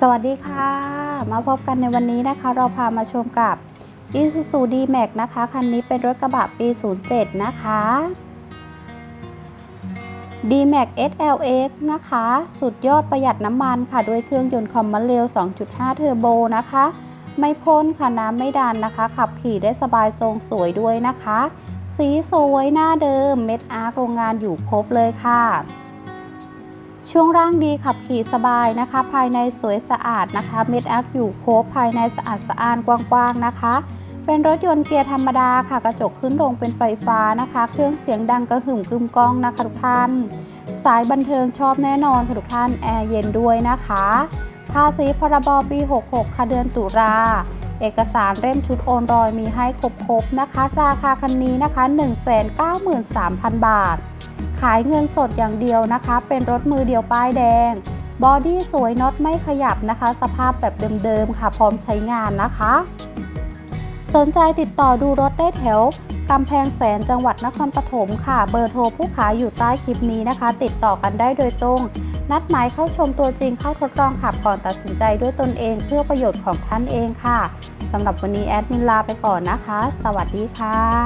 สวัสดีค่ะ มาพบกันในวันนี้นะคะ เราพามาชมกับ Isuzu D-Max นะคะ คันนี้เป็นรถกระบะปี 07 นะคะ D-Max SLX นะคะ สุดยอดประหยัดน้ำมันค่ะ ด้วยเครื่องยนต์คอมมอนเร็ว2.5 เทอร์โบนะคะ ไม่พ่นค่ะ น้ำไม่ดันนะคะ ขับขี่ได้สบายทรงสวยด้วยนะคะ สีสวยหน้าเดิม เม็ดอาร์โรงงานอยู่ครบเลยค่ะ ช่วงร่างดีขับขี่สบายนะคะ ภายในสวยสะอาดนะคะ เม็ดอร์คอยู่ครบภายในสะอาดสะอ้านกว้างๆนะคะ เป็นรถยนต์เกียร์ธรรมดาค่ะ กระจกขึ้นลงเป็นไฟฟ้านะคะ เครื่องเสียงดังกระหึ่มกึมก้องนะคะทุกท่าน สายบันเทิงชอบแน่นอนค่ะทุกท่านแอร์เย็นด้วยนะคะ ภาษีพรบปี 66ค่ะเดือนตุลา เอกสารเล่มชุดโอนรอยมีให้ครบๆนะคะ ราคาคันนี้นะคะ 193,000 บาท ขายเงินสดอย่างเดียวนะคะ เป็นรถมือเดียวป้ายแดง บอดี้สวยน็อตไม่ขยับนะคะ สภาพแบบเดิมๆค่ะ พร้อมใช้งานนะคะ สนใจติดต่อดูรถได้แถว กำแพงแสนจังหวัดนครปฐมค่ะ เบอร์โทรผู้ขายอยู่ใต้คลิปนี้นะคะ ติดต่อกันได้โดยตรง นัดหมายเข้าชมตัวจริงเข้าทดลองขับก่อนตัดสินใจด้วยตนเองเพื่อประโยชน์ของท่านเองค่ะสำหรับวันนี้แอดมินลาไปก่อนนะคะ สวัสดีค่ะ